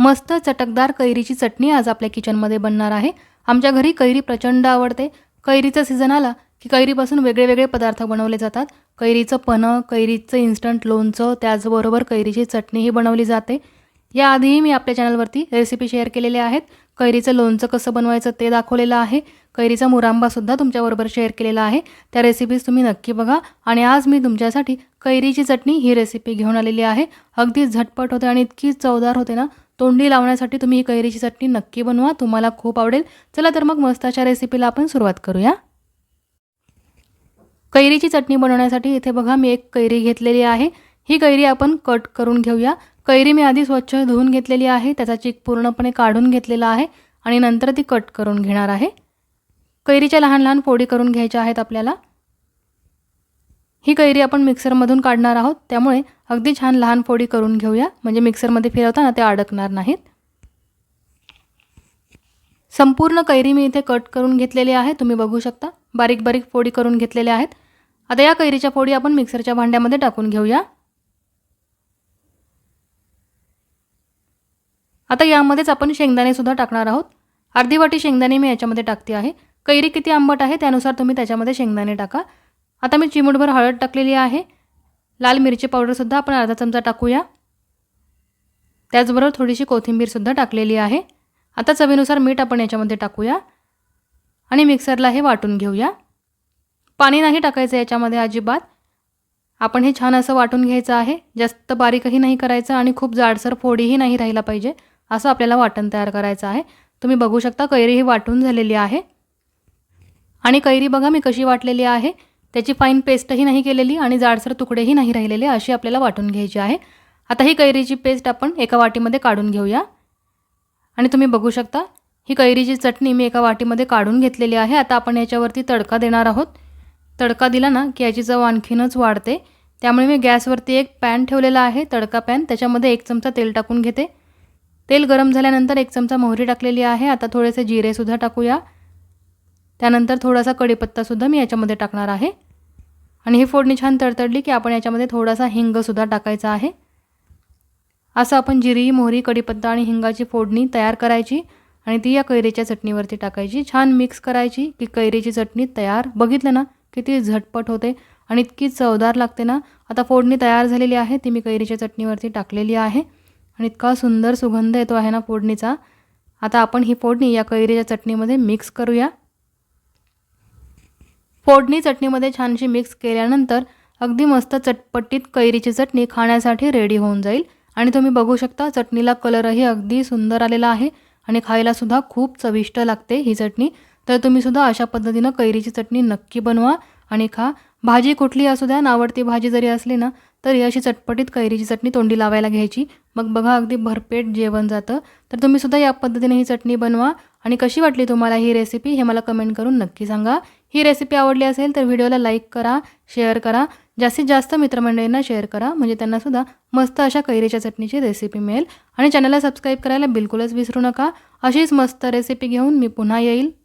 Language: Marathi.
मस्त चटकदार कैरीची चटणी आज आपल्या किचनमध्ये बनणार आहे. आमच्या घरी कैरी प्रचंड आवडते. कैरीचं सीझन आला की कैरीपासून वेगळे वेगळे पदार्थ बनवले जातात. कैरीचं पन्हं कैरीचं इन्स्टंट लोणचं त्याचबरोबर कैरीची चटणीही बनवली जाते. याआधीही मी आपल्या चॅनलवरती रेसिपी शेअर केलेल्या आहेत. कैरीचं लोणचं कसं बनवायचं ते दाखवलेलं आहे. कैरीचा मुरांबासुद्धा तुमच्याबरोबर शेअर केलेला आहे. त्या रेसिपीज तुम्ही नक्की बघा आणि आज मी तुमच्यासाठी कैरीची चटणी ही रेसिपी घेऊन आलेली आहे. अगदी झटपट होते आणि इतकी चवदार होते ना. तोंडी लावण्यासाठी तुम्ही ही कैरीची चटणी नक्की बनवा. तुम्हाला खूप आवडेल. चला तर मग मस्त अशा रेसिपीला आपण सुरुवात करूया. कैरीची चटणी बनवण्यासाठी इथे बघा मी एक कैरी घेतलेली आहे. ही कैरी आपण कट करून घेऊया. कैरी मी आधी स्वच्छ धुवून घेतलेली आहे. त्याचा चीक पूर्णपणे काढून घेतलेला आहे आणि नंतर ती कट करून घेणार आहे. कैरीच्या लहान लहान फोडी करून घ्यायच्या आहेत आपल्याला. ही कैरी आपण मिक्सरमधून काढणार आहोत. त्यामुळे अगदी छान लहान फोडी करून घेऊया. म्हणजे मिक्सरमध्ये फिरवताना ते अडकणार नाहीत. संपूर्ण कैरी मी इथे कट करून घेतलेली आहे. तुम्ही बघू शकता. बारीक बारीक फोडी करून घेतलेल्या आहेत. आता या कैरीच्या फोडी आपण मिक्सरच्या भांड्यामध्ये टाकून घेऊया. आता यामध्येच आपण शेंगदाणेसुद्धा टाकणार आहोत. अर्धी वाटी शेंगदाणे मी याच्यामध्ये टाकते आहे. कैरी किती आंबट आहे त्यानुसार तुम्ही त्याच्यामध्ये शेंगदाणे टाका. आता मी चिमूटभर हळद टाकलेली आहे. लाल मिरची पावडरसुद्धा आपण अर्धा चमचा टाकूया. त्याचबरोबर थोडीशी कोथिंबीरसुद्धा टाकलेली आहे. आता चवीनुसार मीठ आपण याच्यामध्ये टाकूया. आणि मिक्सरला हे वाटून घेऊया. पाणी नाही टाकायचं याच्यामध्ये अजिबात. आपण हे छान असं वाटून घ्यायचं आहे. जास्त बारीकही नाही करायचं आणि खूप जाडसर फोडीही नाही राहिला पाहिजे. असं आपल्याला वाटण तयार करायचं आहे. तुम्ही बघू शकता कैरी ही वाटून झालेली आहे. आणि कैरी बघा मी कशी वाटलेली आहे. त्याची फाईन पेस्टही नाही केलेली आणि जाडसर तुकडेही नाही राहिलेले अशी आपल्याला वाटून घ्यायची आहे. आता ही कैरीची पेस्ट आपण एका वाटीमध्ये काढून घेऊया. आणि तुम्ही बघू शकता ही कैरीची चटणी मी एका वाटीमध्ये काढून घेतलेली आहे. आता आपण याच्यावरती तडका देणार आहोत. तडका दिला ना की याची चव आणखीनच वाढते. त्यामुळे मी गॅसवरती एक पॅन ठेवलेला आहे तडका पॅन. त्याच्यामध्ये एक चमचा तेल टाकून घेते. तेल गरम झाल्यानंतर एक चमचा मोहरी टाकलेली आहे. आता थोडेसे जिरेसुद्धा टाकूया. त्यानंतर थोडासा कढीपत्तासुद्धा मी याच्यामध्ये टाकणार आहे. आणि ही फोडणी छान तडतडली की आपण याच्यामध्ये थोडासा हिंगसुद्धा टाकायचा आहे. असं आपण जिरी मोहरी कढीपत्ता आणि हिंगाची फोडणी तयार करायची आणि ती या कैरीच्या चटणीवरती टाकायची. छान मिक्स करायची की कैरीची चटणी तयार. बघितलं ना किती झटपट होते आणि इतकी चवदार लागते ना. आता फोडणी तयार झालेली आहे ती मी कैरीच्या चटणीवरती टाकलेली आहे. आणि इतका सुंदर सुगंध येतो आहे ना फोडणीचा. आता आपण ही फोडणी या कैरीच्या चटणीमध्ये मिक्स करूया. फोडणी चटणीमध्ये छानशी मिक्स केल्यानंतर अगदी मस्त चटपटीत कैरीची चटणी खाण्यासाठी रेडी होऊन जाईल. आणि तुम्ही बघू शकता चटणीला कलरही अगदी सुंदर आलेला आहे आणि खायलासुद्धा खूप चविष्ट लागते ही चटणी. तर तुम्हीसुद्धा अशा पद्धतीनं कैरीची चटणी नक्की बनवा आणि खा. भाजी कुठली असू द्या नावडती भाजी जरी असली ना तरी अशी चटपटीत कैरीची चटणी तोंडी लावायला घ्यायची. मग बघा अगदी भरपेट जेवण जातं. तर तुम्हीसुद्धा या पद्धतीने ही चटणी बनवा. आणि कशी वाटली तुम्हाला ही रेसिपी हे मला कमेंट करून नक्की सांगा. ही रेसिपी आवडली असेल तर व्हिडिओला लाईक करा शेअर करा. जास्तीत जास्त मित्रमंडळींना शेअर करा. म्हणजे त्यांनासुद्धा मस्त अशा कैरीच्या चटणीची रेसिपी मिळेल. आणि चॅनलला सबस्क्राईब करायला बिलकुलच विसरू नका. अशीच मस्त रेसिपी घेऊन मी पुन्हा येईल.